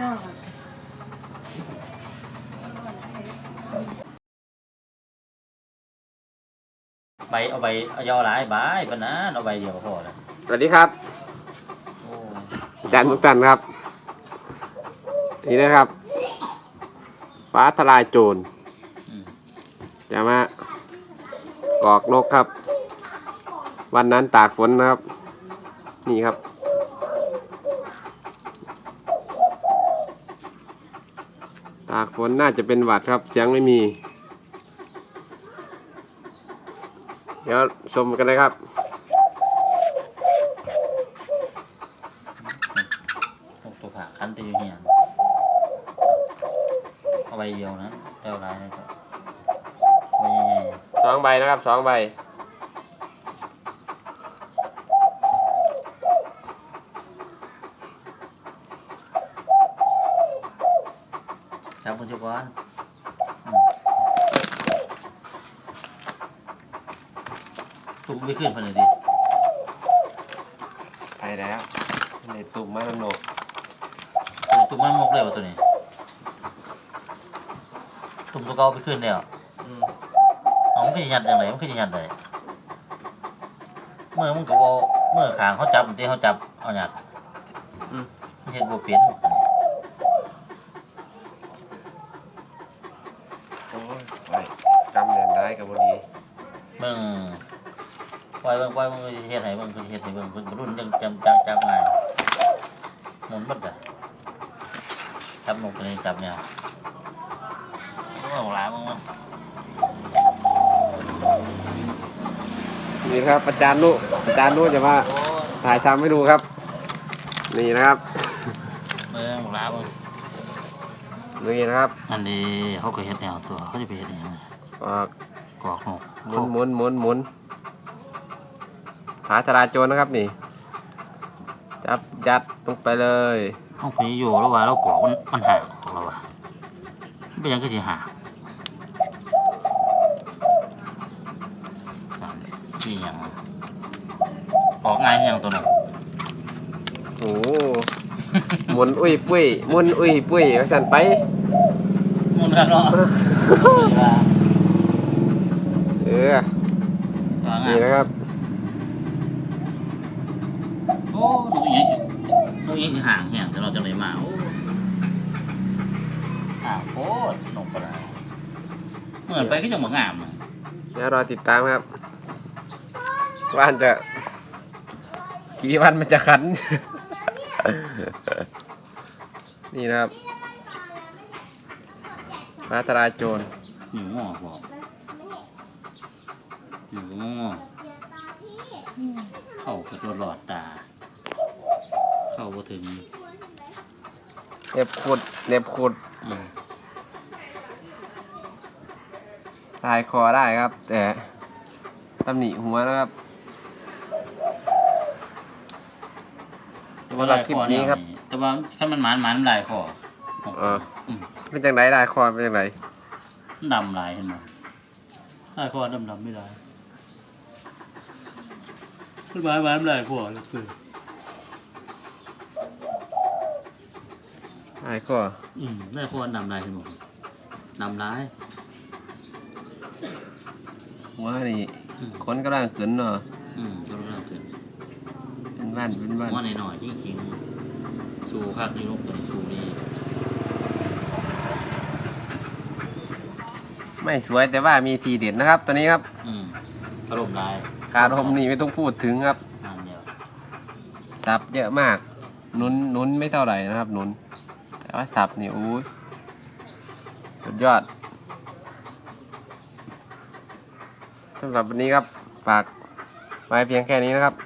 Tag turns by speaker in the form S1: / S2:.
S1: ยอด
S2: ใบเอาใบเอายอหลายใบปะนะเอาใบเดียวก็พอแล้ว
S3: สวัสดีครับ
S2: โอ้
S3: อาจารย์ทุกท่านครับ นี่นะครับ ฟ้าทลายโจร
S2: อืม
S3: จะมากอกนกครับ วันนั้นตากฝนนะครับ นี่ครับ ตากฝนน่าจะเป็นหวัดครับ เสียงไม่มี เดี๋ยวชมกันเลยครับ
S2: นกตัวขาคันตีอยู่เฮียนเอาใบเดียวนะเจ้าหลายนะครับใบใหญ่
S3: สองใบนะครับสองใบ
S2: ๆครับคุณจุกรอืมตุ่มไม่ขึ้นพอเลยดิ
S3: ไปแล้วในตุ่มมานำหนก
S2: ตุ่มมันมกเลยวะตัวนี้ ตุ่มตัวเก่าไปขึ้นแล้วเอามันขึ้นยัดยังไงมันขึ้นยัดเลยเมื่อมึงก็บอเมื่อขางเขาจับมันที่เขาจับเอาหยัด
S3: อืม
S2: มันเห็นบ่เปลี่ยน
S3: โอ้ยไปจำเนียนได้กับบุรี
S2: มึงปล่อยเบิ่งปล่อยมึงเฮ็ดให้เบิ่งเพิ่นเฮ็ดให้เบิ่งเพิ่นรุ่นยังจำจับจับง่ายหมุนหมดอะจับนกตัวนี้จับเนี่ยโอ้หลายมึงมัน
S3: นี่ครับอาจารย์นุอาจารย์นุจะมา
S2: โอ้ย
S3: ถ่ายทำให้ดูครับ นี่นะครับ
S2: เบิ่งหลายมึง
S3: นี่นะครับ
S2: อันนี้เขาก็เฮ็ดแนวตัวเขาจะไปเฮ็ดอหยังไง
S3: ออก
S2: กอกนก
S3: หมุนหมุนหมุนหมุนหาจราโจรนะครับนี่ จับยัดลงไปเลย
S2: ห้องผีอยู่แล้วว่าเรากอกมันมันห่างของเราอะมันเป็นหยังคือสิห่างนั่นนี่หยังออกง่ายคือหยังตัวนึง
S3: โอ้โหหมุนอุ้ยปุ้ยหมุนอุ้ยปุ้ยสั่นไป
S2: มุนกันเนาะว่า
S3: เออ
S2: ว่าง่า
S3: นี่
S2: ย
S3: นะครับ
S2: โอ้นกอีหยังสินกอีหยังสิห่างแห้งแต่เราจะเลยมาโอ้ห่างโคตรนกก็ได้เหมือนไปก็ยังบ่งามอะ
S3: เดี๋ยวรอติดตามครับว่านจะกี่วันมันจะขัน นี่นะครับฟ้าทลายโจร
S2: หนูงอกบอกหนูงอกเข้ากระตัวหลอดตา เข้าบ่ถึง
S3: เน็บขุดเน็บขุด
S2: อืม
S3: ตายคอได้ครับ แต่ตำหนิหัวนะครับ
S2: แต่ว่าลายคอเนี่ย
S3: คลิปนี้ครับ
S2: แต่ว่าถ้ามันหมานหมานมันลายคอ
S3: เออ
S2: อืม
S3: เป็นจังไรได้คอเป็นจังไร
S2: มันดำลายเห็นไหมลายคอดำดำไม่ลายมันหมานหมานมันลายคอเลยคือ
S3: ได้คอ
S2: อืมลายคอดำลายเห็นหมดดำลาย
S3: หัวนี่
S2: อืม
S3: คนกำลังขึ้นเนาะ
S2: อืมก็รู้แล้วถึง
S3: เป็นบ้านเป็นบ้าน
S2: ว่าหน่อยๆจริงๆสู้คักนี่ลูกตัวนี้สู้ดี
S3: ไม่สวยแต่ว่ามีทีเด็ดนะครับ ตัวนี้ครับ
S2: อืมอารมณ์ร้าย
S3: การหมนี่ไม่ต้องพูดถึงครับ
S2: งานเดียว
S3: สับเยอะมากหนุนหนุนไม่เท่าไหร่นะครับหนุนแต่ว่าสับนี่อู้ยสุดยอดสำหรับวันนี้ครับฝากไว้เพียงแค่นี้นะครับ